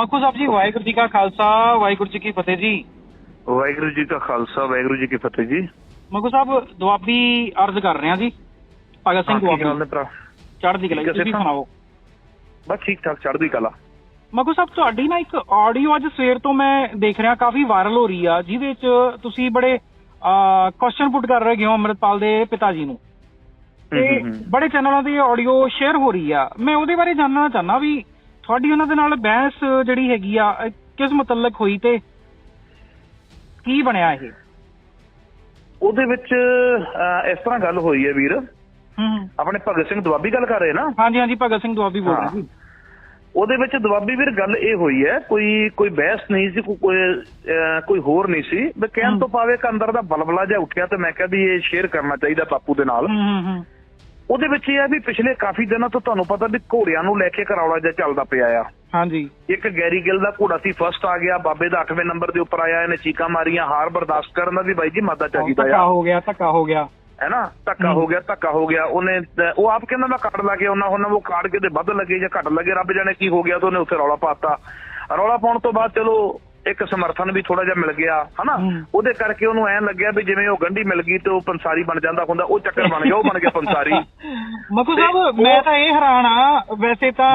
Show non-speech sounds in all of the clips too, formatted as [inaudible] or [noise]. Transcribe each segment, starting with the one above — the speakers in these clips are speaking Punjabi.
ਮੱਖੂ ਸਾਹਿਬ ਜੀ ਵਾਹਿਗੁਰੂ ਜੀ ਕਾ ਖਾਲਸਾ ਵਾਹਿਗੁਰੂ ਜੀ ਕੀ ਫਤਿਹ ਜੀ। ਵਾਹਿਗੁਰੂ ਜੀ ਕਾ ਖਾਲਸਾ ਵਾਹਿਗੁਰੂ ਜੀ ਕੀ ਫਤਿਹ ਜੀ। ਮੱਖੂ ਸਾਹਿਬ ਦੁਆਬੀ ਅਰਜ਼ ਕਰ ਰਹੇ ਜੀ ਭਗਤ ਸਿੰਘ ਦੁਆਬੀ। ਚੜ੍ਹਦੀ ਕਲਾ ਜੀ, ਤੁਸੀਂ। ਸੁਣਾਓ। ਬਸ ਠੀਕ ਠਾਕ ਚੜ੍ਹਦੀ ਕਲਾ। ਮੱਖੂ ਸਾਹਿਬ ਤੁਹਾਡੀ ਨਾ ਇੱਕ ਆਡੀਓ ਅੱਜ ਸਵੇਰ ਤੋਂ ਮੈਂ ਦੇਖ ਰਿਹਾ ਕਾਫੀ ਵਾਇਰਲ ਹੋ ਰਹੀ ਆ ਜਿਹਦੇ ਵਿੱਚ ਤੁਸੀਂ ਬੜੇ ਕੁਐਸਚਨ ਪੁੱਟ ਕਰ ਰਹੇ ਹੋ ਅੰਮ੍ਰਿਤਪਾਲ ਦੇ ਪਿਤਾ ਜੀ ਨੂੰ? ਤੇ। ਬੜੇ ਚੈਨਲਾਂ ਤੇ ਆਡੀਓ ਸ਼ੇਅਰ ਹੋ ਰਹੀ ਆ। ਮੈਂ ਉਹਦੇ ਬਾਰੇ ਜਾਣਨਾ ਚਾਹਨਾ ਵੀ ਤੁਹਾਡੀ ਉਹਨਾਂ ਦੇ ਨਾਲ ਬਹਿਸ ਜਿਹੜੀ ਹੈਗੀ ਆ ਕਿਸ ਮੁਤਲਕ ਹੋਈ ਤੇ ਕੀ ਬਣਿਆ ਇਹ? ਉਹਦੇ ਵਿੱਚ ਇਸ ਤਰ੍ਹਾਂ ਗੱਲ ਹੋਈ ਹੈ ਵੀਰ। ਹੂੰ ਆਪਣੇ ਭਗਤ ਸਿੰਘ ਦੁਆਬੀ ਗੱਲ ਕਰ ਰਹੇ ਨਾ? ਹਾਂਜੀ ਹਾਂਜੀ ਭਗਤ ਸਿੰਘ ਦੁਆਬੀ ਬੋਲ ਰਿਹਾ। ਜੀ। ਉਹਦੇ ਵਿੱਚ ਦੁਆਬੀ ਵੀਰ ਗੱਲ ਇਹ ਹੋਈ ਹੈ ਕੋਈ ਕੋਈ ਬਹਿਸ ਨਹੀਂ ਸੀ ਕੋਈ ਕੋਈ, ਹੋਰ ਨਹੀਂ ਸੀ। ਕਹਿਣ ਤੋਂ ਪਾਵੇ ਕਿ ਅੰਦਰ ਦਾ ਬਲਬਲਾ ਜਿਹਾ ਉੱਠਿਆ ਤੇ ਮੈਂ ਕਿਹਾ ਵੀ ਇਹ ਸ਼ੇਅਰ ਕਰਨਾ ਚਾਹੀਦਾ ਬਾਪੂ ਦੇ ਨਾਲ। ਹੂੰ ਹੂੰ। ਉਹਦੇ ਵਿੱਚ ਇਹ ਹੈ ਵੀ ਪਿਛਲੇ ਕਾਫੀ ਦਿਨਾਂ ਤੋਂ ਤੁਹਾਨੂੰ ਪਤਾ ਵੀ ਘੋੜਿਆਂ ਨੂੰ ਲੈ ਕੇ ਕਰੌਲਾ ਜਿਹਾ ਚੱਲਦਾ ਪਿਆ ਆ। ਹਾਂਜੀ। ਇੱਕ ਗੈਰੀ ਗਿੱਲ ਦਾ ਘੋੜਾ ਸੀ ਫਸਟ ਆ ਗਿਆ ਬਾਬੇ ਦਾ 8ਵੇਂ ਨੰਬਰ ਦੇ ਉੱਪਰ ਆਇਆ ਇਹਨੇ ਚੀਕਾਂ ਮਾਰੀਆਂ ਹਾਰ ਬਰਦਾਸ਼ਤ ਕਰਨ ਦਾ ਵੀ ਬਾਈ ਜੀ ਮਾਦਾ ਚਾਹੀਦਾ ਧੱਕਾ ਆ ਹੋ ਗਿਆ ਧੱਕਾ ਹੋ ਗਿਆ। ਹੈਨਾ ਧੱਕਾ ਹਮ। ਹੋ। ਗਿਆ ਧੱਕਾ ਹੋ ਗਿਆ। ਉਹਨੇ ਉਹ ਆਪ ਕਹਿੰਦਾ ਮੈਂ ਕਾਰਡ ਲਾ ਕੇ ਉਹਨਾਂ ਉਹਨਾਂ ਉਹ ਕਾਰਡ ਕਿਤੇ ਵੱਧ ਲੱਗੇ ਜਾਂ ਘੱਟ ਲੱਗੇ ਰੱਬ ਜਾਣੇ ਕੀ ਹੋ ਗਿਆ ਤੇ ਉਹਨੇ ਉੱਥੇ ਰੌਲਾ ਪਾਤਾ। ਰੌਲਾ ਪਾਉਣ ਤੋਂ ਬਾਅਦ ਚਲੋ ਇੱਕ ਸਮਰਥਨ ਵੀ ਥੋੜਾ ਜਿਹਾ ਮਿਲ ਗਿਆ ਹਨਾ। ਉਹਦੇ ਕਰਕੇ ਉਹਨੂੰ ਐਂ ਲੱਗਿਆ ਵੀ ਜਿਵੇਂ ਉਹ ਗੰਢੀ ਮਿਲ ਗਈ ਤੇ ਉਹ ਪੰਸਾਰੀ ਬਣ ਜਾਂਦਾ ਹੁੰਦਾ ਉਹ ਚੱਕਰ ਬਣ ਗਿਆ ਉਹ ਬਣ ਗਿਆ ਪੰਸਾਰੀ [laughs] ਤੇ ਸਾਹਿਬ ਮੈਂ ਤਾਂ ਇਹ ਹੈਰਾਨ ਆ ਵੈਸੇ ਤਾਂ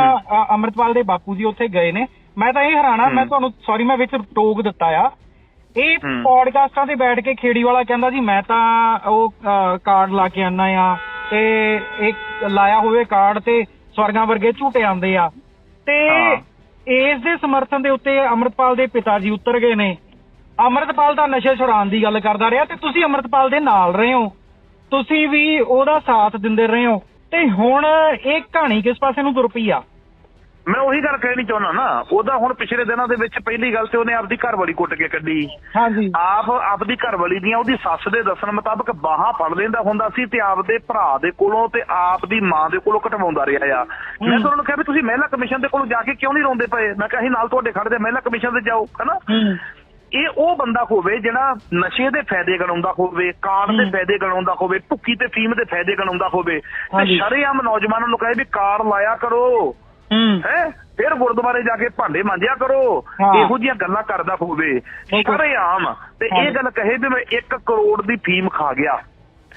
ਅੰਮ੍ਰਿਤਪਾਲ ਦੇ ਬਾਪੂ ਜੀ ਉੱਥੇ ਗਏ ਨੇ ਮੈਂ ਤਾਂ ਇਹ ਹੈਰਾਨ ਆ ਮੈਂ। ਤੁਹਾਨੂੰ ਸੌਰੀ ਮੈਂ ਵਿੱਚ ਟੋਕ ਦਿੱਤਾ ਆ ਇਹ। ਪੋਡਕਾਸਟਾਂ ਤੇ ਬੈਠ ਕੇ ਖੇੜੀ ਵਾਲਾ ਕਹਿੰਦਾ ਜੀ ਮੈਂ ਤਾਂ ਉਹ ਕਾਰਡ ਲਾ ਕੇ ਆਨਾ ਆ ਤੇ ਇੱਕ ਲਾਇਆ ਹੋਵੇ ਕਾਰਡ ਤੇ ਸਵਰਗਾਂ ਵਰਗੇ ਝੂਟੇ ਆਉਂਦੇ ਆ ਤੇ। ਇਸ ਦੇ ਸਮਰਥਨ ਦੇ ਉੱਤੇ ਅੰਮ੍ਰਿਤਪਾਲ ਦੇ ਪਿਤਾ ਜੀ ਉਤਰ ਗਏ ਨੇ। ਅੰਮ੍ਰਿਤਪਾਲ ਦਾ ਨਸ਼ੇ ਛੁਡਾਉਣ ਦੀ ਗੱਲ ਕਰਦਾ ਰਿਹਾ ਤੇ ਤੁਸੀਂ ਅੰਮ੍ਰਿਤਪਾਲ ਦੇ ਨਾਲ ਰਹੇ ਹੋ। ਤੁਸੀਂ ਵੀ ਉਹਦਾ ਸਾਥ ਦਿੰਦੇ ਰਹੇ ਹੋ। ਤੇ ਹੁਣ ਇਹ ਕਹਾਣੀ ਕਿਸ ਪਾਸੇ ਨੂੰ ਤੁਰ ਪਈ ਆ? ਮੈਂ ਉਹੀ ਗੱਲ ਕਹਿਣੀ ਚਾਹੁੰਦਾ ਨਾ ਉਹਦਾ ਹੁਣ ਪਿਛਲੇ ਦਿਨਾਂ ਦੇ ਵਿੱਚ ਪਹਿਲੀ ਗੱਲ ਤੇ ਉਹਨੇ ਆਪਦੀ ਘਰ ਵਾਲੀ ਕੁੱਟ ਕੇ ਕੱਢੀ। ਹਾਂਜੀ। ਆਪ ਆਪਦੀ ਘਰਵਾਲੀ ਦੀਆਂ ਉਹਦੀ ਸੱਸ ਦੇ ਦੱਸਣ ਮੁਤਾਬਕ ਬਾਹਾਂ ਫੜ ਲੈਂਦਾ ਹੁੰਦਾ ਸੀ ਤੇ ਆਪਦੇ ਭਰਾ ਦੇ ਕੋਲੋਂ ਤੇ ਆਪ ਦੀ ਮਾਂ ਦੇ ਕੋਲੋਂ ਕਟਵਾਉਂਦਾ ਰਿਹਾ ਆ। ਮੈਂ ਤਾਂ ਉਹਨਾਂ ਨੂੰ ਕਿਹਾ ਵੀ ਤੁਸੀਂ ਮਹਿਲਾ ਕਮਿਸ਼ਨ ਦੇ ਕੋਲ ਜਾ ਕੇ ਕਿਉਂ ਨਹੀਂ ਰੋਂਦੇ ਪਏ? ਮੈਂ ਕਿਹਾ ਅਸੀਂ ਨਾਲ ਤੁਹਾਡੇ ਖੜਦੇ ਮਹਿਲਾ ਕਮਿਸ਼ਨ ਤੇ ਜਾਓ ਹਨਾ? ਇਹ ਉਹ ਬੰਦਾ ਹੋਵੇ ਜਿਹੜਾ ਨਸ਼ੇ ਦੇ ਫਾਇਦੇ ਗਣਾਉਂਦਾ ਹੋਵੇ ਕਾਰਡ ਦੇ। ਫਾਇਦੇ ਗਣਾਉਂਦਾ ਹੋਵੇ ਭੁੱਕੀ ਤੇ ਫੀਮ ਦੇ ਫਾਇਦੇ ਗਣਾਉਂਦਾ ਹੋਵੇ ਤੇ। ਸ਼ਰੇਆਮ ਨੌਜਵਾਨਾਂ ਨੂੰ ਕਹੇ ਵੀ ਕਾਰਡ ਲਾਇਆ ਕਰੋ। ਹੂੰ ਫਿਰ ਗੁਰਦੁਆਰੇ ਜਾ ਕੇ ਭਾਂਡੇ ਮਾਂਜਿਆ ਕਰੋ। ਇਹੋ ਜਿਹੀਆਂ ਗੱਲਾਂ ਕਰਦਾ ਹੋਵੇ ਬਿਲਕੁਲ। ਸ਼ਰੇਆਮ ਤੇ। ਇਹ ਗੱਲ ਕਹੇ ਵੀ ਮੈਂ 1 ਕਰੋੜ ਦੀ ਫੀਮ ਖਾ ਗਿਆ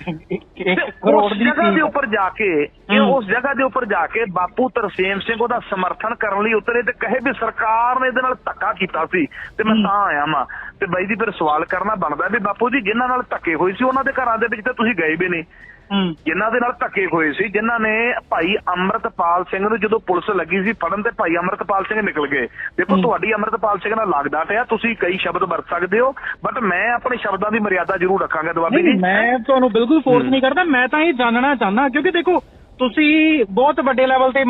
ਕਰੋੜ ਦੀ ਜਗ੍ਹਾ ਦੇ ਫੀਸ। ਉੱਪਰ ਜਾ ਕੇ ਇਹ। ਉਸ ਜਗ੍ਹਾ ਦੇ ਉੱਪਰ ਜਾ ਕੇ ਬਾਪੂ ਤਰਸੇਮ ਸਿੰਘ ਉਹਦਾ ਸਮਰਥਨ ਕਰਨ ਲਈ ਉਤਰੇ ਤੇ ਕਹੇ ਵੀ ਸਰਕਾਰ ਨੇ ਇਹਦੇ ਨਾਲ ਧੱਕਾ ਕੀਤਾ ਸੀ ਤੇ ਮੈਂ। ਤਾਂ ਆਇਆ ਵਾਂ ਤੇ ਬਾਈ ਜੀ ਫਿਰ ਸਵਾਲ ਕਰਨਾ ਬਣਦਾ ਵੀ ਬਾਪੂ ਜੀ ਜਿਨ੍ਹਾਂ ਨਾਲ ਧੱਕੇ ਹੋਏ ਸੀ ਉਹਨਾਂ ਦੇ ਘਰਾਂ ਦੇ ਵਿੱਚ ਤਾਂ ਤੁਸੀਂ ਗਏ ਵੀ ਨਹੀਂ ਜਿਨ੍ਹਾਂ ਦੇ ਨਾਲ ਧੱਕੇ ਹੋਏ ਸੀ ਜਿਨ੍ਹਾਂ ਨੇ ਭਾਈ ਅੰਮ੍ਰਿਤਪਾਲ ਸਿੰਘ ਨੂੰ ਜਦੋਂ ਪੁਲਿਸ ਲੱਗੀ ਸੀ ਫੜਨ ਤੇ ਭਾਈ ਅੰਮ੍ਰਿਤਪਾਲ ਸਿੰਘ ਨਿਕਲ ਗਏ ਦੇਖੋ। ਤੁਹਾਡੀ ਅੰਮ੍ਰਿਤਪਾਲ ਸਿੰਘ ਨਾਲ ਲੱਗਦਾ ਪਿਆ ਤੁਸੀਂ ਕਈ ਸ਼ਬਦ ਵਰਤ ਸਕਦੇ ਹੋ ਬਟ ਮੈਂ ਆਪਣੇ ਸ਼ਬਦਾਂ ਦੀ ਮਰਿਆਦਾ ਜ਼ਰੂਰ ਰੱਖਾਂਗਾ ਦਵਾਬੀ ਜੀ ਮੈਂ ਤੁਹਾਨੂੰ ਬਿਲਕੁਲ ਫੋਰਸ। ਨਹੀਂ ਕਰਦਾ ਮੈਂ ਤਾਂ ਇਹ ਜਾਣਨਾ ਚਾਹੁੰਦਾ ਕਿਉਂਕਿ ਦੇਖੋ ਤੁਸੀਂ ਬਹੁਤ ਵੱਡੇ ਲੈਵਲ ਤੇ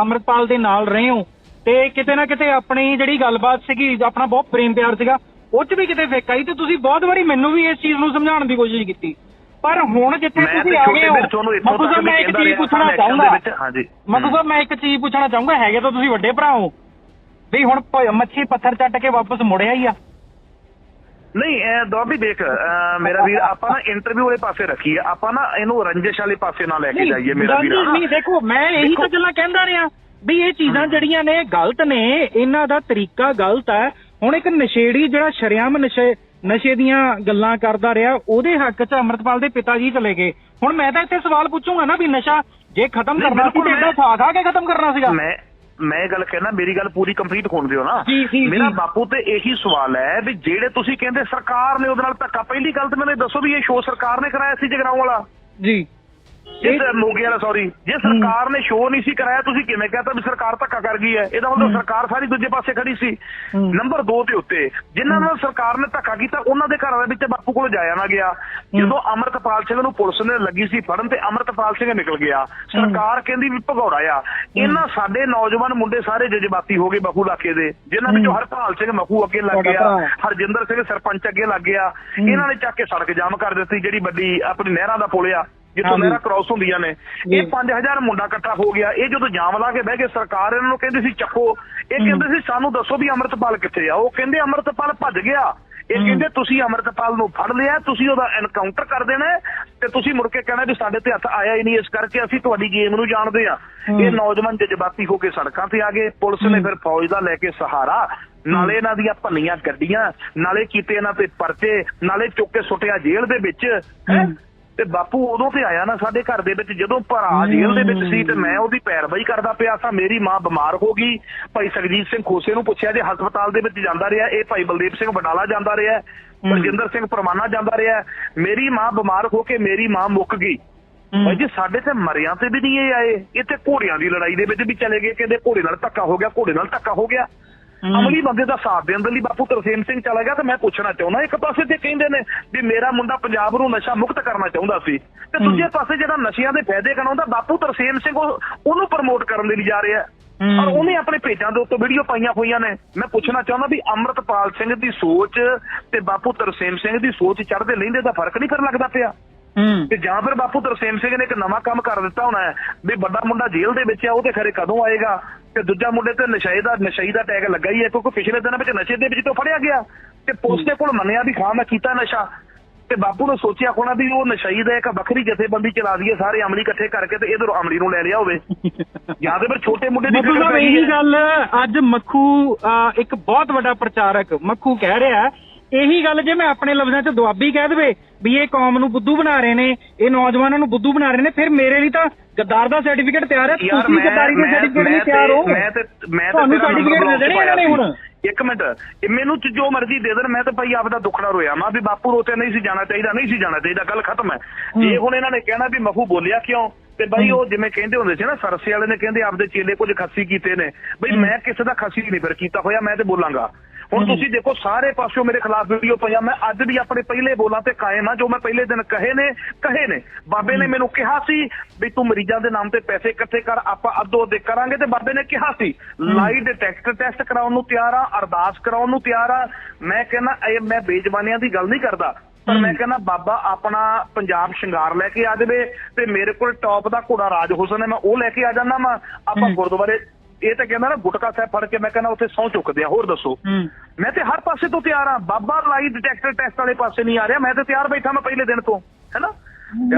ਅੰਮ੍ਰਿਤਪਾਲ ਦੇ ਨਾਲ ਰਹੇ ਹੋ ਤੇ ਕਿਤੇ ਨਾ ਕਿਤੇ ਆਪਣੀ ਜਿਹੜੀ ਗੱਲਬਾਤ ਸੀਗੀ ਆਪਣਾ ਬਹੁਤ ਪ੍ਰੇਮ ਪਿਆਰ ਸੀਗਾ ਉਹ 'ਚ ਵੀ ਕਿਤੇ ਫਿੱਕ ਆਈ ਤੇ ਤੁਸੀਂ ਬਹੁਤ ਵਾਰੀ ਮੈਨੂੰ ਵੀ ਇਸ ਚੀਜ਼ ਨੂੰ ਸਮਝਾਉਣ ਦੀ ਕੋਸ਼ਿਸ਼ ਕੀਤੀ ਪਰ ਹੁਣ ਜਿੱਥੇ ਤੁਸੀਂ ਆ ਗਏ ਹੋ ਤੱਕ ਸਾਹਿਬ ਮੈਂ ਇੱਕ ਚੀਜ਼ ਪੁੱਛਣਾ ਚਾਹੁੰਦਾ। ਹਾਂਜੀ। ਸਾਹਿਬ ਮੈਂ ਇੱਕ ਚੀਜ਼ ਪੁੱਛਣਾ ਚਾਹੂੰਗਾ ਹੈਗੇ ਤਾਂ ਤੁਸੀਂ ਵੱਡੇ ਭਰਾ ਹੋ। ਵੀ ਹੁਣ ਮੱਛੀ ਪੱਥਰ ਚੱਟ ਕੇ ਵਾਪਸ ਮੁੜਿਆ ਹੀ ਆ। ਨਹੀਂ ਇਹ ਦਵਾਬੀ ਦੇਖ ਮੇਰਾ ਵੀਰ ਆਪਾਂ ਨਾ ਇੰਟਰਵਿਊ ਵਾਲੇ ਪਾਸੇ ਰੱਖੀ ਆ ਆਪਾਂ ਨਾ ਇਹਨੂੰ ਰੰਜਿਸ਼ ਵਾਲੇ ਪਾਸੇ ਨਾ ਲੈ ਕੇ ਜਾਈਏ ਮੇਰਾ ਵੀਰ। ਨਹੀਂ ਦੇਖੋ ਮੈਂ ਇਹੀ ਤਾਂ ਗੱਲਾਂ ਕਹਿੰਦਾ ਰਿਹਾ ਵੀ ਇਹ ਚੀਜ਼ਾਂ ਜਿਹੜੀਆਂ ਨੇ ਗਲਤ ਨੇ ਇਹਨਾਂ ਦਾ ਤਰੀਕਾ ਗਲਤ ਹੈ। ਹੁਣ ਇੱਕ ਨਸ਼ੇੜੀ ਜਿਹੜਾ ਸ਼ਰਿਆਮ ਨਸ਼ੇ ਨਸ਼ੇ ਦੀਆਂ ਗੱਲਾਂ ਕਰਦਾ ਰਿਹਾ ਉਹਦੇ ਹੱਕ 'ਚ ਅੰਮ੍ਰਿਤਪਾਲ ਦੇ ਪਿਤਾ ਜੀ ਚਲੇ ਗਏ। ਹੁਣ ਮੈਂ ਤਾਂ ਇੱਥੇ ਸਵਾਲ ਪੁੱਛੂੰਗਾ ਨਾ ਵੀ ਨਸ਼ਾ ਜੇ ਖਤਮ ਕਰਨਾ ਸੀ ਤੇ ਇਹਦਾ ਮੈਂ- ਖਾ ਖਾ ਕੇ ਖਤਮ ਕਰਨਾ ਸੀਗਾ? ਮੈਂ ਮੈਂ ਇਹ ਗੱਲ ਕਹਿਣਾ ਮੇਰੀ ਗੱਲ ਪੂਰੀ ਕੰਪਲੀਟ ਹੋਣ ਦਿਓ ਨਾ। ਮੇਰਾ। ਬਾਪੂ ਤੇ ਇਹੀ ਸਵਾਲ ਹੈ ਵੀ ਜਿਹੜੇ ਤੁਸੀਂ ਕਹਿੰਦੇ ਸਰਕਾਰ ਨੇ ਉਹਦੇ ਨਾਲ ਧੱਕਾ ਪਹਿਲੀ ਗੱਲ ਤਾਂ ਮੈਨੂੰ ਦੱਸੋ ਵੀ ਇਹ ਸ਼ੋਅ ਸਰਕਾਰ ਨੇ ਕਰਾਇਆ ਸੀ ਜਗਰਾਉਂ ਵਾਲਾ। ਜੀ। ਜੇ ਮੋਗੇ ਵਾਲਾ ਸੌਰੀ ਜੇ ਸਰਕਾਰ ਨੇ ਸ਼ੋਅ ਨਹੀਂ ਸੀ ਕਰਾਇਆ ਤੁਸੀਂ ਕਿਵੇਂ ਕਹਤਾ ਵੀ ਸਰਕਾਰ ਧੱਕਾ ਕਰ ਗਈ ਹੈ? ਇਹਦਾ ਮਤਲਬ। ਸਰਕਾਰ ਸਾਰੀ ਦੂਜੇ ਪਾਸੇ ਖੜੀ ਸੀ। ਨੰਬਰ 2 ਦੇ ਉੱਤੇ ਜਿਨ੍ਹਾਂ ਨਾਲ ਸਰਕਾਰ ਨੇ ਧੱਕਾ ਕੀਤਾ ਉਹਨਾਂ ਦੇ ਘਰਾਂ ਦੇ ਵਿੱਚ ਬਾਪੂ ਕੋਲ ਜਾਇਆ ਨਾ ਗਿਆ। ਜਦੋਂ ਅਮਰਤਪਾਲ ਸਿੰਘ ਨੂੰ ਪੁਲਿਸ ਨੇ ਲੱਗੀ ਸੀ ਫੜਨ ਤੇ ਅਮਰਤਪਾਲ ਸਿੰਘ ਨਿਕਲ ਗਿਆ। ਸਰਕਾਰ ਕਹਿੰਦੀ ਵੀ ਭਗੌੜਾ ਆ। ਇਹਨਾਂ ਸਾਡੇ ਨੌਜਵਾਨ ਮੁੰਡੇ ਸਾਰੇ ਜਜ਼ਬਾਤੀ ਹੋ ਗਏ ਬਹੂ ਇਲਾਕੇ ਦੇ ਜਿਨ੍ਹਾਂ ਵਿੱਚੋਂ। ਹਰਪਾਲ ਸਿੰਘ ਮਖੂ ਅੱਗੇ ਲੱਗ ਗਿਆ। ਹਰਜਿੰਦਰ ਸਿੰਘ ਸਰਪੰਚ ਅੱਗੇ ਲੱਗ ਗਿਆ। ਇਹਨਾਂ ਨੇ ਚੱਕ ਕੇ ਸੜਕ ਜਾਮ ਕਰ ਦਿੱਤੀ ਜਿਹੜੀ ਵੱਡੀ ਆਪਣੀ ਨਹਿਰਾਂ ਦਾ ਪੁਲ ਆ ਜਿੱਥੋਂ। ਨਹਿਰਾਂ ਕ੍ਰਾਸ ਹੁੰਦੀਆਂ ਨੇ। ਇਹ 5000 ਮੁੰਡਾ ਇਕੱਠਾ ਹੋ ਗਿਆ ਇਹ ਜਦੋਂ ਜਾਮ ਲਾ ਕੇ ਬਹਿ ਗਏ ਸਰਕਾਰ ਇਹਨਾਂ ਨੂੰ ਕਹਿੰਦੀ ਸੀ ਚੱਕੋ ਇਹ। ਕਹਿੰਦੇ ਸੀ ਸਾਨੂੰ ਦੱਸੋ ਵੀ ਅੰਮ੍ਰਿਤਪਾਲ ਕਿੱਥੇ ਆ ਉਹ ਕਹਿੰਦੇ ਅੰਮ੍ਰਿਤਪਾਲ ਭੱਜ ਗਿਆ ਇਹ। ਕਹਿੰਦੇ ਤੁਸੀਂ ਅਮਰਤਪਾਲ ਨੂੰ ਫੜ ਲਿਆ ਤੁਸੀਂ ਉਹਦਾ ਐਨਕਾਊਂਟਰ ਕਰ ਦੇਣਾ ਤੇ ਤੁਸੀਂ ਮੁੜ ਕੇ ਕਹਿਣਾ ਵੀ ਸਾਡੇ ਤੇ ਹੱਥ ਆਇਆ ਹੀ ਨਹੀਂ ਇਸ ਕਰਕੇ ਅਸੀਂ ਤੁਹਾਡੀ ਗੇਮ ਨੂੰ ਜਾਣਦੇ ਆ। ਇਹ ਨੌਜਵਾਨ ਜਜ਼ਬਾਤੀ ਹੋ ਕੇ ਸੜਕਾਂ ਤੇ ਆ ਗਏ ਪੁਲਿਸ ਨੇ। ਫਿਰ ਫੌਜ ਦਾ ਲੈ ਕੇ ਸਹਾਰਾ ਨਾਲੇ ਇਹਨਾਂ ਦੀਆਂ ਭੰਨੀਆਂ ਗੱਡੀਆਂ ਨਾਲੇ ਕੀਤੇ ਇਹਨਾਂ ਤੇ ਪਰਚੇ ਨਾਲੇ ਚੁੱਕ ਕੇ ਸੁੱਟਿਆ ਜੇਲ੍ਹ ਦੇ ਵਿੱਚ। ਤੇ ਬਾਪੂ ਉਦੋਂ ਤੇ ਆਇਆ ਨਾ ਸਾਡੇ ਘਰ ਦੇ ਵਿੱਚ ਜਦੋਂ ਭਰਾ ਜੇਲ੍ਹ ਦੇ ਵਿੱਚ ਸੀ ਤੇ ਮੈਂ ਉਹਦੀ ਪੈਰਵਾਈ ਕਰਦਾ ਪਿਆ ਸਾਂ ਮੇਰੀ ਮਾਂ ਬਿਮਾਰ ਹੋ ਗਈ ਭਾਈ ਸਰਜੀਤ ਸਿੰਘ ਖੋਸੇ ਨੂੰ ਪੁੱਛਿਆ ਜੇ ਹਸਪਤਾਲ ਦੇ ਵਿੱਚ ਜਾਂਦਾ ਰਿਹਾ ਇਹ ਭਾਈ ਬਲਦੀਪ ਸਿੰਘ ਬਡਾਲਾ ਜਾਂਦਾ ਰਿਹਾ। ਬਲਜਿੰਦਰ ਸਿੰਘ ਪਰਮਾਨਾ ਜਾਂਦਾ ਰਿਹਾ ਮੇਰੀ ਮਾਂ ਬਿਮਾਰ ਹੋ ਕੇ ਮੇਰੀ ਮਾਂ ਮੁੱਕ ਗਈ। ਭਾਈ ਜੀ ਸਾਡੇ ਤੇ ਮਰਿਆਂ ਤੇ ਵੀ ਨਹੀਂ ਇਹ ਆਏ ਇੱਥੇ ਘੋੜਿਆਂ ਦੀ ਲੜਾਈ ਦੇ ਵਿੱਚ ਵੀ ਚਲੇ ਗਏ ਕਹਿੰਦੇ ਘੋੜੇ ਨਾਲ ਧੱਕਾ ਹੋ ਗਿਆ ਘੋੜੇ ਨਾਲ ਧੱਕਾ ਹੋ ਗਿਆ। ਅਮਲੀ ਬੰਦੇ ਦਾ ਸਾਥ ਦੇਣ ਦੇ ਲਈ ਬਾਪੂ ਤਰਸੇਮ ਸਿੰਘ ਚਲਾ ਗਿਆ ਤੇ ਮੈਂ ਪੁੱਛਣਾ ਚਾਹੁੰਦਾ ਇੱਕ ਪਾਸੇ ਤੇ ਕਹਿੰਦੇ ਨੇ ਵੀ ਮੇਰਾ ਮੁੰਡਾ ਪੰਜਾਬ ਨੂੰ ਨਸ਼ਾ ਮੁਕਤ ਕਰਨਾ ਚਾਹੁੰਦਾ ਸੀ ਤੇ। ਦੂਜੇ ਪਾਸੇ ਜਿਹੜਾ ਨਸ਼ਿਆਂ ਦੇ ਫਾਇਦੇ ਕਰਾਉਂਦਾ ਬਾਪੂ ਤਰਸੇਮ ਸਿੰਘ ਉਹ- ਉਹਨੂੰ ਪ੍ਰਮੋਟ ਕਰਨ ਦੇ ਲਈ ਜਾ ਰਿਹਾ। ਔਰ ਉਹਨੇ ਆਪਣੇ ਪੇਜਾਂ ਦੇ ਉੱਤੇ ਵੀਡੀਓ ਪਾਈਆਂ ਹੋਈਆਂ ਨੇ ਮੈਂ ਪੁੱਛਣਾ ਚਾਹੁੰਦਾ ਵੀ ਅੰਮ੍ਰਿਤਪਾਲ ਸਿੰਘ ਦੀ ਸੋਚ ਤੇ ਬਾਪੂ ਤਰਸੇਮ ਸਿੰਘ ਦੀ ਸੋਚ ਚੜ੍ਹਦੇ ਲੈਂਦੇ ਦਾ ਫ਼ਰਕ ਨਹੀਂ ਫਿਰ ਲੱਗਦਾ ਪਿਆ ਤੇ ਜਾਂ ਫਿਰ ਬਾਪੂ ਤਰਸੇਮ ਸਿੰਘ ਨੇ ਇੱਕ ਨਵਾਂ ਕੰਮ ਕਰ ਦਿੱਤਾ ਹੋਣਾ ਹੈ ਵੀ ਵੱਡਾ ਮੁੰਡਾ ਜੇਲ੍ਹ ਦੇ ਵਿੱਚ ਆ ਉਹ ਤੇ ਖਰੇ ਕਦੋਂ ਆਏਗਾ? ਤੇ ਦੂਜਾ ਮੁੰਡੇ ਤੇ ਨਸ਼ੇ ਦਾ ਨਸ਼ਈ ਦਾ ਟੈਗ ਲੱਗਾ ਹੀ ਹੈ ਕਿਉਂਕਿ ਪਿਛਲੇ ਦਿਨਾਂ ਵਿੱਚ ਨਸ਼ੇ ਦੇ ਵਿੱਚ ਤੋਂ ਫੜਿਆ ਗਿਆ। ਤੇ ਪੁਲਿਸ ਦੇ ਕੋਲ ਮੰਨਿਆ ਵੀ ਖਾਂ ਮੈਂ ਕੀਤਾ ਨਸ਼ਾ। ਤੇ ਬਾਪੂ ਨੇ ਸੋਚਿਆ ਹੋਣਾ ਵੀ ਉਹ ਨਸ਼ਈ ਦਾ ਇੱਕ ਵੱਖਰੀ ਜਥੇਬੰਦੀ ਚਲਾ ਦਈਏ ਸਾਰੇ ਅਮਲੀ ਇਕੱਠੇ ਕਰਕੇ ਤੇ ਇਧਰ ਅਮਲੀ ਨੂੰ ਲੈ ਲਿਆ ਹੋਵੇ। [laughs] ਜਾਂ ਤੇ ਫਿਰ ਛੋਟੇ ਮੁੰਡੇ ਦੀ ਗਈ ਇਹੀ। ਗੱਲ ਅੱਜ ਮੱਖੂ ਇੱਕ ਬਹੁਤ ਵੱਡਾ ਪ੍ਰਚਾਰਕ ਮੱਖੂ ਕਹਿ ਰਿਹਾ ਹੈ, ਇਹੀ ਗੱਲ ਜੇ ਮੈਂ ਆਪਣੇ ਲਫ਼ਜ਼ਾਂ 'ਚ ਦੁਆਬੀ ਕਹਿ ਦੇਵੇ ਵੀ ਇਹ ਕੌਮ ਨੂੰ ਬੁੱਧੂ ਬਣਾ ਰਹੇ ਨੇ ਇਹ ਨੌਜਵਾਨਾਂ ਨੂੰ ਬੁੱਧੂ ਬਣਾ ਰਹੇ ਨੇ ਫਿਰ ਮੇਰੇ ਲਈ ਤਾਂ ਗੱਦਾਰ ਦਾ ਸਰਟੀਫਿਕੇਟ ਤਿਆਰ ਹੈ ਤੁਸੀਂ ਗੱਦਾਰੀ ਦੇ ਸਰਟੀਫਿਕੇਟ ਲਈ ਤਿਆਰ ਹੋ। ਮੈਂ ਤੇ ਮੈਂ ਤੇ ਤੁਹਾਨੂੰ ਸਰਟੀਫਿਕੇਟ ਦੇ ਦੇਣੇ ਇਹਨਾਂ ਨੇ ਹੁਣ। ਇੱਕ ਮਿੰਟ ਇਹ ਮੈਨੂੰ ਜੋ ਮਰਜ਼ੀ ਦੇ ਦੇਣ ਮੈਂ ਤਾਂ ਭਾਈ ਆਪਦਾ ਦੁੱਖੜਾ ਰੋਇਆ ਮੈਂ ਵੀ ਬਾਪੂ ਰੋਤੇ ਨਹੀਂ ਸੀ ਜਾਣਾ ਚਾਹੀਦਾ ਨਹੀਂ ਸੀ ਜਾਣਾ ਚਾਹੀਦਾ ਗੱਲ ਖਤਮ ਹੈ। ਜੇ ਹੁਣ ਇਹਨਾਂ ਨੇ ਕਹਿਣਾ ਵੀ ਮਖੂ ਬੋਲਿਆ ਕਿਉਂ ਤੇ ਬਾਈ ਉਹ ਜਿਵੇਂ ਕਹਿੰਦੇ ਹੁੰਦੇ ਸੀ ਨਾ ਸਰਸੇ ਵਾਲੇ ਨੇ ਕਹਿੰਦੇ ਆਪਦੇ ਚੇਲੇ ਕੁਝ ਖੱਸੀ ਕੀਤੇ ਨੇ। ਬਈ ਮੈਂ ਕਿਸੇ ਦਾ ਖੱਸੀ ਨਹੀਂ ਫਿਰ ਕੀਤਾ ਹੋਇਆ ਮੈਂ ਤੇ ਬੋਲਾਂਗਾ। ਹੁਣ ਤੁਸੀਂ ਦੇਖੋ ਸਾਰੇ ਪਾਸਿਓਂ ਮੇਰੇ ਖਿਲਾਫ ਵੀਡੀਓ ਪਈਆਂ ਮੈਂ ਅੱਜ ਵੀ ਆਪਣੇ ਪਹਿਲੇ ਬੋਲਾਂ ਤੇ ਕਾਇਮ ਆ ਜੋ ਮੈਂ ਪਹਿਲੇ ਦਿਨ ਕਹੇ ਨੇ ਕਹੇ ਨੇ। ਬਾਬੇ ਨੇ ਮੈਨੂੰ ਕਿਹਾ ਸੀ ਵੀ ਤੂੰ ਮਰੀਜ਼ਾਂ ਦੇ ਨਾਮ ਤੇ ਪੈਸੇ ਇਕੱਠੇ ਕਰ ਆਪਾਂ ਅੱਧੋ ਅੱਧੇ ਕਰਾਂਗੇ ਤੇ ਬਾਬੇ ਨੇ ਕਿਹਾ ਸੀ ਲਾਈ ਡਿਟੈਕਟਰ ਟੈਸਟ ਕਰਾਉਣ ਨੂੰ ਤਿਆਰ ਆ ਅਰਦਾਸ ਕਰਾਉਣ ਨੂੰ ਤਿਆਰ ਆ। ਮੈਂ ਕਹਿੰਦਾ ਇਹ ਮੈਂ ਬੇਜ਼ਬਾਨੀਆਂ ਦੀ ਗੱਲ ਨਹੀਂ ਕਰਦਾ ਪਰ ਮੈਂ ਕਹਿੰਦਾ ਬਾਬਾ ਆਪਣਾ ਪੰਜਾਬ ਸ਼ਿੰਗਾਰ ਲੈ ਕੇ ਆ ਜਾਵੇ ਤੇ ਮੇਰੇ ਕੋਲ ਟੌਪ ਦਾ ਘੋੜਾ ਰਾਜ ਹੁਸਨ ਹੈ ਮੈਂ ਉਹ ਲੈ ਕੇ ਆ ਜਾਂਦਾ ਮੈਂ ਆਪਾਂ। ਗੁਰਦੁਆਰੇ ਇਹ ਤਾਂ ਕਹਿੰਦਾ ਨਾ ਗੁਟਕਾ ਸਾਹਿਬ ਫੜ ਕੇ ਮੈਂ ਕਹਿੰਦਾ ਉੱਥੇ ਸਹੁੰ ਚੁੱਕਦੇ ਆ ਹੋਰ ਦੱਸੋ। ਮੈਂ ਤੇ ਹਰ ਪਾਸੇ ਤੋਂ ਤਿਆਰ ਆ ਬਾਬਾ ਲਾਈ ਡਿਟੈਕਟਰ ਟੈਸਟ ਵਾਲੇ ਪਾਸੇ ਨਹੀਂ ਆ ਰਿਹਾ। ਮੈਂ ਤੇ ਤਿਆਰ ਬੈਠਾ ਮੈਂ ਪਹਿਲੇ ਦਿਨ ਤੋਂ ਹੈਨਾ?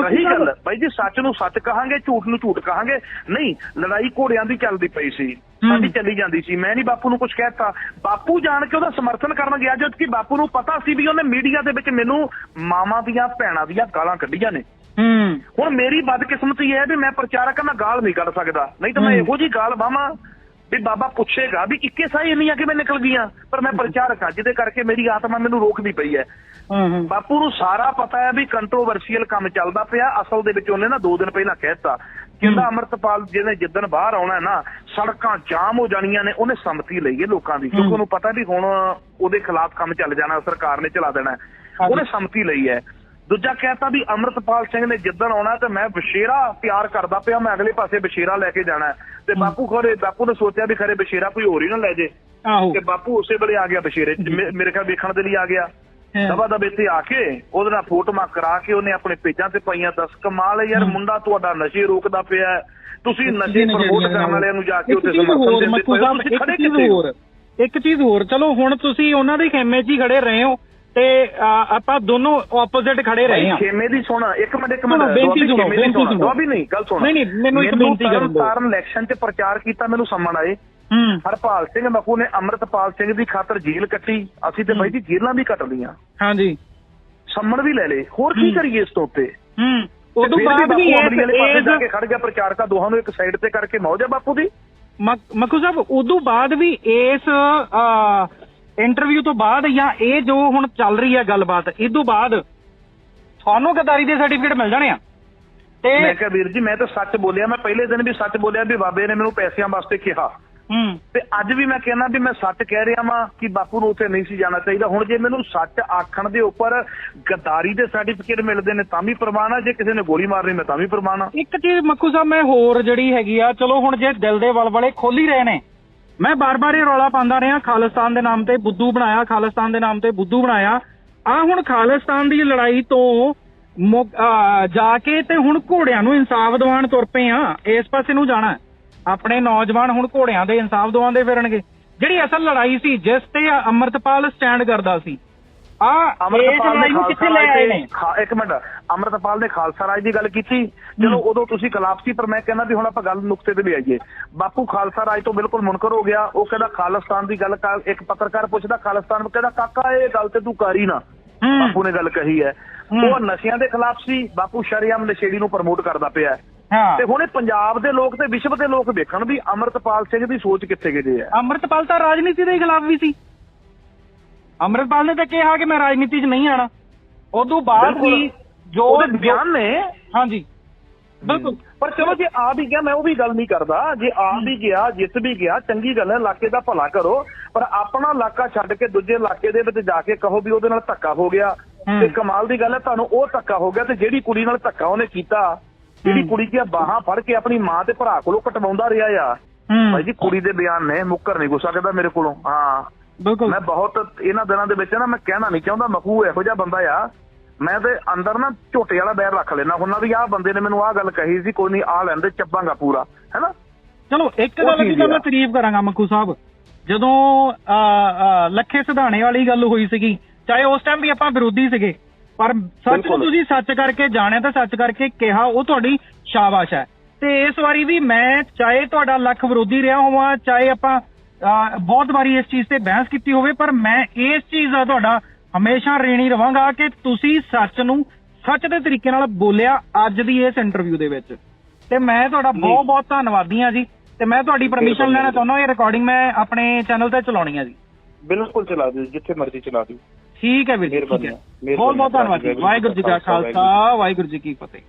ਰਹੀ ਗੱਲ। ਭਾਈ ਜੀ ਸੱਚ ਨੂੰ ਸੱਚ ਕਹਾਂਗੇ ਝੂਠ ਨੂੰ ਝੂਠ ਕਹਾਂਗੇ। ਨਹੀਂ ਲੜਾਈ ਘੋੜਿਆਂ ਦੀ ਚੱਲਦੀ ਪਈ ਸੀ। ਸਾਡੀ ਚੱਲੀ ਜਾਂਦੀ ਸੀ। ਮੈਂ ਨਹੀਂ ਬਾਪੂ ਨੂੰ ਕੁਝ ਕਹਿਤਾ। ਬਾਪੂ ਜਾਣ ਕੇ ਉਹਦਾ ਸਮਰਥਨ ਕਰਨ ਗਿਆ ਜਦ ਕਿ ਬਾਪੂ ਨੂੰ ਪਤਾ ਸੀ ਵੀ ਉਹਨੇ ਮੀਡੀਆ ਦੇ ਵਿੱਚ ਮੈਨੂੰ ਮਾਵਾਂ ਦੀਆਂ ਭੈਣਾਂ ਦੀਆਂ ਗਾਲਾਂ ਕੱਢੀਆਂ ਨੇ। ਹੂੰ। ਹੁਣ ਮੇਰੀ ਬਦਕਿਸਮਤੀ ਇਹ ਹੈ ਵੀ ਮੈਂ ਪ੍ਰਚਾਰਕ ਮੈਂ ਗਾਲ ਨਹੀਂ ਕੱਢ ਸਕਦਾ। ਨਹੀਂ ਤਾਂ ਮੈਂ। ਇਹੋ ਜੀ ਗਾਲ ਬਾਵਾਂ ਵੀ ਬਾਬਾ ਪੁੱਛੇਗਾ ਵੀ ਇੱਕੇ ਸਾਈ ਇੰਨੀਆਂ ਕਿਵੇਂ ਨਿਕਲ ਗਈਆਂ? ਪਰ ਮੈਂ ਪ੍ਰਚਾਰਕ ਆ ਜਿਹਦੇ ਕਰਕੇ ਮੇਰੀ ਆਤਮਾ ਮੈਨੂੰ ਰੋਕਦੀ ਪਈ ਹੈ। ਬਾਪੂ ਨੂੰ ਸਾਰਾ ਪਤਾ ਹੈ ਵੀ ਕੰਟਰੋਵਰਸੀਅਲ ਕੰਮ ਚੱਲਦਾ ਪਿਆ। ਅਸਲ ਦੇ ਵਿੱਚ ਉਹਨੇ ਨਾ 2 ਦਿਨ ਪਹਿਲਾਂ ਕਹਿਤਾ ਕਹਿੰਦਾ ਅਮਰਤਪਾਲ ਜਿਹਨੇ ਜਿੱਦਣ ਬਾਹਰ ਆਉਣਾ ਹੈ ਨਾ ਸੜਕਾਂ ਜਾਮ ਹੋ ਜਾਣੀਆਂ ਨੇ ਉਹਨੇ ਸੰਮਤੀ ਲਈ ਹੈ ਲੋਕਾਂ ਦੀ। ਕਿਉਂਕਿ। ਉਹਨੂੰ ਪਤਾ ਵੀ ਹੁਣ ਉਹਦੇ ਖਿਲਾਫ ਕੰਮ ਚੱਲ ਜਾਣਾ ਸਰਕਾਰ ਨੇ ਚਲਾ ਦੇਣਾ। ਉਹਨੇ ਸੰਮਤੀ ਲਈ ਹੈ। ਦੂਜਾ ਕਹਿਤਾ ਵੀ ਅਮਰਤਪਾਲ ਸਿੰਘ ਨੇ ਜਿੱਦਣ ਆਉਣਾ ਤੇ ਮੈਂ ਬਸ਼ੇਰਾ ਤਿਆਰ ਕਰਦਾ ਪਿਆ ਮੈਂ ਅਗਲੇ ਪਾਸੇ ਬਸ਼ੇਰਾ ਲੈ ਕੇ ਜਾਣਾ। ਤੇ ਬਾਪੂ ਖਰੇ ਬਾਪੂ ਨੇ ਸੋਚਿਆ ਵੀ ਖਰੇ ਬਸ਼ੇਰਾ ਕੋਈ ਹੋਰ ਹੀ ਨਾ ਲੈ ਜੇ ਆਹੋ ਤੇ ਬਾਪੂ ਉਸੇ ਵੇਲੇ ਆ ਗਿਆ ਬਸ਼ੇਰੇ ਮੇਰੇ ਖਿਆਲ ਵੇਖਣ ਦੇ ਲਈ ਆ ਗਿਆ। ਦਬਾ ਦਬ ਇੱਥੇ ਆ ਕੇ ਉਹਦੇ ਨਾਲ ਫੋਟੋਆਂ ਕਰਾ ਕੇ ਉਹਨੇ ਆਪਣੇ ਪੇਜਾਂ ਤੇ ਪਾਈਆਂ ਦੱਸ ਕਮਾਲ ਯਾਰ। ਮੁੰਡਾ ਤੁਹਾਡਾ ਨਸ਼ੇ ਰੋਕਦਾ ਪਿਆ। ਤੁਸੀਂ ਨਸ਼ੇ ਪ੍ਰਮੋਟ ਕਰਨ ਵਾਲਿਆਂ ਨੂੰ ਜਾ ਕੇ ਉੱਥੇ ਸਮਰਥਨ ਦਿੰਦੇ ਪਏ ਹੋ, ਤੁਸੀਂ ਖੜੇ ਇੱਕ ਚੀਜ਼ ਕਿੱਥੇ ਹੋ? ਹੋਰ ਇੱਕ ਚੀਜ਼ ਹੋਰ ਚਲੋ ਹੁਣ ਤੁਸੀਂ ਉਹਨਾਂ ਦੇ ਖੇਮੇ 'ਚ ਹੀ ਖੜੇ ਰਹੇ ਹੋ ਤੇ ਆਪਾਂ ਦੋਨੋਂ ਆਪੋਜ਼ਿਟ ਖੜੇ ਰਹੇ ਹਾਂ। ਖੇਮੇ ਦੀ ਸੁਣ ਇੱਕ ਮਿੰਟ ਇੱਕ ਮਿੰਟ ਬੇਨਤੀ ਸੁਣੋ, ਦੀ ਬੇਨਤੀ ਸੁਣ। ਸੁਣੋ। ਦੁਆਬੀ ਨਹੀਂ ਗੱਲ ਸੁਣ। ਨਹੀਂ, ਨਹੀਂ, ਮੈਨੂੰ ਇੱਕ ਬੇਨਤੀ ਕਰਨ ਦਿਓ। ਤਾਰਨ ਇਲੈਕਸ਼ਨ 'ਚ ਪ੍ਰਚਾਰ ਕੀਤਾ ਮੈਨੂੰ ਸੰਮਣ ਆਏ। ਹਰਪਾਲ ਸਿੰਘ ਮਖੂ ਨੇ ਅੰਮ੍ਰਿਤਪਾਲ ਸਿੰਘ ਦੀ ਖਾਤਰ ਜੇਲ੍ਹ ਕੱਟੀ। ਅਸੀਂ ਤੇ ਬਾਈ ਜੀ ਜੇਲ੍ਹਾਂ ਵੀ ਕੱਟ ਲਈਆਂ। ਹਾਂਜੀ। ਸੰਮਣ ਵੀ ਲੈ ਲੇ ਹੋਰ ਕੀ। ਕਰੀਏ ਇਸ ਤੋਂ ਉੱਤੇ? ਹੂੰ। ਉਦੋਂ ਬਾਅਦ ਵੀ ਇਸ ਜਾ ਕੇ ਖੜ ਗਿਆ ਪ੍ਰਚਾਰਕਾ ਦੋਹਾਂ ਨੂੰ ਇੱਕ ਸਾਈਡ ਤੇ ਕਰਕੇ। ਮੌਜ ਬਾਪੂ ਦੀ? ਮਕ- ਮੱਖੂ ਸਾਹਿਬ ਉਦੋਂ ਬਾਅਦ ਵੀ ਇਸ ਇੰਟਰਵਿਊ ਤੋਂ ਬਾਅਦ ਜਾਂ ਇਹ ਜੋ ਹੁਣ ਚੱਲ ਰਹੀ ਹੈ ਗੱਲਬਾਤ ਇਹ ਤੋਂ ਬਾਅਦ ਤੁਹਾਨੂੰ ਗਦਾਰੀ ਦੇ ਸਰਟੀਫਿਕੇਟ ਮਿਲ ਜਾਣੇ ਆ। ਤੇ ਮੈਂ ਕਿਹਾ ਵੀਰ ਜੀ ਮੈਂ ਤਾਂ ਸੱਚ ਬੋਲਿਆ ਮੈਂ ਪਹਿਲੇ ਦਿਨ ਵੀ ਸੱਚ ਬੋਲਿਆ ਵੀ ਬਾਬੇ ਨੇ ਮੈਨੂੰ ਪੈਸਿਆਂ ਵਾਸਤੇ ਕਿਹਾ। ਹੂੰ। ਤੇ ਅੱਜ ਵੀ ਮੈਂ ਕਹਿੰਦਾ ਵੀ ਮੈਂ ਸੱਚ ਕਹਿ ਰਿਹਾ ਵਾਂ ਕਿ ਬਾਪੂ ਨੂੰ ਉੱਥੇ ਨਹੀਂ ਸੀ ਜਾਣਾ ਚਾਹੀਦਾ। ਹੁਣ ਜੇ ਮੈਨੂੰ ਸੱਚ ਆਖਣ ਦੇ ਉੱਪਰ ਗਦਾਰੀ ਦੇ ਸਰਟੀਫਿਕੇਟ ਮਿਲਦੇ ਨੇ ਤਾਂ ਵੀ ਪ੍ਰਮਾਣ ਆ। ਜੇ ਕਿਸੇ ਨੇ ਗੋਲੀ ਮਾਰਨੀ ਮੈਂ ਤਾਂ ਵੀ ਪ੍ਰਮਾਣ ਆ। ਇੱਕ ਚੀਜ਼ ਮੱਖੂ ਸਾਹਿਬ ਮੈਂ ਹੋਰ ਜਿਹੜੀ ਹੈਗੀ ਆ ਚਲੋ ਹੁਣ ਜੇ ਦਿਲ ਦੇ ਵਲਵਲੇ ਖੋਲ ਹੀ ਰਹੇ ਨੇ ਮੈਂ ਬਾਰ-ਬਾਰ ਇਹ ਰੌਲਾ ਪਾਉਂਦਾ ਰਿਹਾ, ਖਾਲਿਸਤਾਨ ਦੇ ਨਾਮ ਤੇ ਬੁੱਧੂ ਬਣਾਇਆ, ਖਾਲਿਸਤਾਨ ਦੇ ਨਾਮ ਤੇ ਬੁੱਧੂ ਬਣਾਇਆ। ਆ ਹੁਣ ਖਾਲਿਸਤਾਨ ਦੀ ਲੜਾਈ ਤੋਂ ਜਾ ਕੇ ਤੇ ਹੁਣ ਘੋੜਿਆਂ ਨੂੰ ਇਨਸਾਫ ਦਿਵਾਉਣ ਤੁਰ ਪਏ ਆ। ਇਸ ਪਾਸੇ ਨੂੰ ਜਾਣਾ ਆਪਣੇ ਨੌਜਵਾਨ ਹੁਣ ਘੋੜਿਆਂ ਦੇ ਇਨਸਾਫ ਦਿਵਾਉਂਦੇ ਫਿਰਨਗੇ। ਜਿਹੜੀ ਅਸਲ ਲੜਾਈ ਸੀ, ਜਿਸ ਤੇ ਅਮਰਤਪਾਲ ਸਟੈਂਡ ਕਰਦਾ ਸੀ ਆ ਇਸ ਅਮਰਤਪਾਲ ਨੇ ਨੂੰ ਕਿੱਥੇ ਖਾਲਸਾ ਲੈ ਰਾਜ ਆਏ ਤੇ ਨੇ? ਖਾ- ਇੱਕ ਮਿੰਟ ਅਮਰਤਪਾਲ ਨੇ ਖਾਲਸਾ ਰਾਜ ਦੀ ਗੱਲ ਕੀਤੀ। ਚਲੋ ਉਦੋਂ ਤੁਸੀਂ ਖਿਲਾਫ ਸੀ ਪਰ ਮੈਂ ਕਹਿੰਦਾ ਵੀ ਹੁਣ ਆਪਾਂ ਗੱਲ ਨੁਕਤੇ ਤੇ ਵੀ ਆਈਏ। ਬਾਪੂ ਖਾਲਸਾ ਰਾਜ ਤੋਂ ਬਿਲਕੁਲ ਮੁਨਕਰ ਹੋ ਗਿਆ। ਉਹ ਕਹਿੰਦਾ ਖਾਲਿਸਤਾਨ ਦੀ ਗੱਲ ਕਰ ਇੱਕ ਪੱਤਰਕਾਰ ਪੁੱਛਦਾ ਖਾਲਿਸਤਾਨ ਨੂੰ ਕਹਿੰਦਾ ਕਾਕਾ ਇਹ ਗੱਲ ਤੇ ਤੂੰ ਕਰੀ ਨਾ। ਹੂੰ। ਬਾਪੂ ਨੇ ਗੱਲ ਕਹੀ ਹੈ। ਉਹ ਨਸ਼ਿਆਂ ਦੇ ਖਿਲਾਫ ਸੀ। ਬਾਪੂ ਸ਼ਰੀਆਮ ਨਸ਼ੇੜੀ ਨੂੰ ਪ੍ਰਮੋਟ ਕਰਦਾ ਪਿਆ। ਤੇ ਹੁਣੇ ਪੰਜਾਬ ਦੇ ਲੋਕ ਤੇ ਵਿਸ਼ਵ ਦੇ ਲੋਕ ਵੇਖਣ ਵੀ ਅਮਰਤਪਾਲ ਸਿੰਘ ਦੀ ਸੋਚ ਕਿੱਥੇ ਗਈ ਹੈ ਅੰਮ੍ਰਿਤਪਾਲ ਤਾਂ ਰਾਜਨੀਤੀ ਦੇ ਖਿਲਾਫ ਵੀ ਸੀ। ਅੰਮ੍ਰਿਤਪਾਲ ਨੇ ਤਾਂ ਕਿਹਾ ਕਿ ਮੈਂ ਰਾਜਨੀਤੀ 'ਚ ਨਹੀਂ ਆਣਾ। ਉਦੋਂ ਬਾਅਦ ਬਿਲਕੁਲ। ਵੀ ਜੋ ਉਹਦੇ ਬਿਆਨ ਨੇ। ਹਾਂਜੀ। ਬਿਲਕੁਲ। ਪਰ ਚਲੋ ਜੇ ਆ ਵੀ ਗਿਆ ਮੈਂ ਉਹ ਵੀ ਗੱਲ ਨਹੀਂ ਕਰਦਾ। ਜੇ ਆ ਵੀ ਗਿਆ ਜਿੱਤ ਵੀ ਗਿਆ ਚੰਗੀ ਗੱਲ ਹੈ ਇਲਾਕੇ ਦਾ ਭਲਾ ਕਰੋ। ਪਰ ਆਪਣਾ ਇਲਾਕਾ ਛੱਡ ਕੇ ਦੂਜੇ ਇਲਾਕੇ ਦੇ ਵਿੱਚ ਜਾ ਕੇ ਕਹੋ ਵੀ ਉਹਦੇ ਨਾਲ ਧੱਕਾ ਹੋ ਗਿਆ। ਹੂੰ। ਤੇ ਕਮਾਲ ਦੀ ਗੱਲ ਹੈ ਤੁਹਾਨੂੰ ਉਹ ਧੱਕਾ ਹੋ ਗਿਆ ਤੇ ਜਿਹੜੀ ਕੁੜੀ ਨਾਲ ਧੱਕਾ ਉਹਨੇ ਕੀਤਾ ਜਿਹੜੀ। ਕੁੜੀ ਦੀਆਂ ਬਾਹਾਂ ਫੜ ਕੇ ਆਪਣੀ ਮਾਂ ਤੇ ਭਰਾ ਕੋਲੋਂ ਕਟਵਾਉਂਦਾ ਰਿਹਾ ਆ। ਭਾਈ ਜੀ ਕੁੜੀ ਦੇ ਬਿਆਨ ਨੇ ਮੁੱਕਰ ਨਹੀਂ ਗੁੱਸਾ ਸਕਦਾ ਮੇਰੇ ਕੋਲੋਂ ਹਾਂ। ਬਿਲਕੁਲ। ਮੈਂ ਬਹੁਤ ਇਹਨਾਂ ਦਿਨਾਂ ਦੇ ਵਿੱਚ ਨਾ ਮੈਂ ਕਹਿਣਾ ਨਹੀਂ ਚਾਹੁੰਦਾ ਮਖੂ ਇਹੋ ਜਿਹਾ ਬੰਦਾ ਆ। ਮੈਂ ਤੇ ਅੰਦਰ ਨਾ ਝੋਟੇ ਵਾਲਾ ਬੈਰ ਰੱਖ ਲੈਣਾ ਹੁੰਦਾ ਵੀ ਆਹ ਬੰਦੇ ਨੇ ਮੈਨੂੰ ਆਹ ਗੱਲ ਕਹੀ ਸੀ ਕੋਈ ਨਹੀਂ ਆ ਲੈਂਦੇ ਚੱਬਾਂਗਾ ਪੂਰਾ ਹੈਨਾ? ਚਲੋ ਇੱਕ ਗੱਲ ਦੀ। ਮੈਂ ਤਾਰੀਫ ਕਰਾਂਗਾ ਮੱਖੂ ਸਾਹਿਬ। ਜਦੋਂ ਲੱਖੇ ਸਿਧਾਣੇ ਵਾਲੀ ਗੱਲ ਹੋਈ ਸੀਗੀ ਚਾਹੇ ਉਸ ਟਾਈਮ ਵੀ ਆਪਾਂ ਵਿਰੋਧੀ ਸੀਗੇ ਪਰ ਸੱਚ ਨੂੰ। ਤੁਸੀਂ ਸੱਚ ਕਰਕੇ ਜਾਣਿਆ ਤਾਂ ਸੱਚ ਕਰਕੇ ਕਿਹਾ ਉਹ ਤੁਹਾਡੀ ਸ਼ਾਬਾਸ਼ ਹੈ। ਤੇ ਇਸ ਵਾਰੀ ਵੀ ਮੈਂ ਚਾਹੇ ਤੁਹਾਡਾ ਲੱਖ ਵਿਰੋਧੀ ਰਿਹਾ ਹੋਵਾਂ ਚਾਹੇ ਆਪਾਂ ਬਹੁਤ ਵਾਰੀ ਇਸ ਚੀਜ਼ ਤੇ ਬਹਿਸ ਕੀਤੀ ਹੋਵੇ ਪਰ ਮੈਂ ਇਸ ਚੀਜ਼ ਦਾ ਤੁਹਾਡਾ ਹਮੇਸ਼ਾ ਰੇਣੀ ਰਵਾਂਗਾ ਕਿ ਤੁਸੀਂ ਸੱਚ ਨੂੰ ਸੱਚ ਦੇ ਤਰੀਕੇ ਨਾਲ ਬੋਲਿਆ ਅੱਜ ਦੀ ਇਸ ਇੰਟਰਵਿਊ ਦੇ ਵਿੱਚ। ਤੇ ਮੈਂ ਤੁਹਾਡਾ ਬਹੁਤ ਬਹੁਤ ਧੰਨਵਾਦੀ ਹਾਂ ਜੀ। ਤੇ ਮੈਂ ਤੁਹਾਡੀ ਪਰਮਿਸ਼ਨ ਲੈਣਾ। ਚਾਹੁੰਦਾ ਇਹ ਰਿਕਾਰਡਿੰਗ ਮੈਂ ਆਪਣੇ ਚੈਨਲ ਤੇ ਚਲਾਉਣੀ ਹੈ ਜੀ। ਬਿਲਕੁਲ ਚਲਾ ਦਿਓ ਜਿੱਥੇ ਮਰਜ਼ੀ ਚਲਾ ਦਿਓ। ਠੀਕ ਹੈ ਵੀਰ ਜੀ ਬਹੁਤ ਬਹੁਤ ਧੰਨਵਾਦ। ਜੀ ਵਾਹਿਗੁਰੂ ਜੀ ਕਾ ਖਾਲਸਾ ਵਾਹਿਗੁਰੂ ਜੀ ਕੀ ਫਤਿਹ।